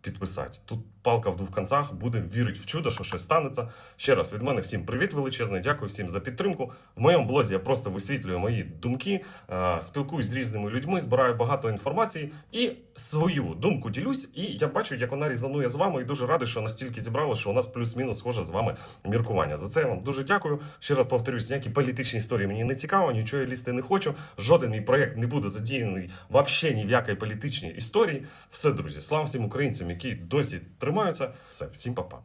підписати. Тут палка в двох концах. Будемо вірити в чудо, що щось станеться. Ще раз від мене всім привіт величезний. Дякую всім за підтримку. В моєму блозі я просто висвітлюю мої думки, е, спілкуюсь з різними людьми, збираю багато інформації і свою думку ділюсь. І я бачу, як вона різанує з вами, і дуже радий, що настільки зібрали, що у нас плюс-мінус схоже з вами міркування. За це я вам дуже дякую. Ще раз повторюсь, ніякі політичні історії мені не цікаво, нічого я лізти не хочу. Жоден мій проєкт не буде задіяний взагалі ні в якій політичній історії. Все, друзі, слава всім українцям, які досі тримаються. Все, всім па-па.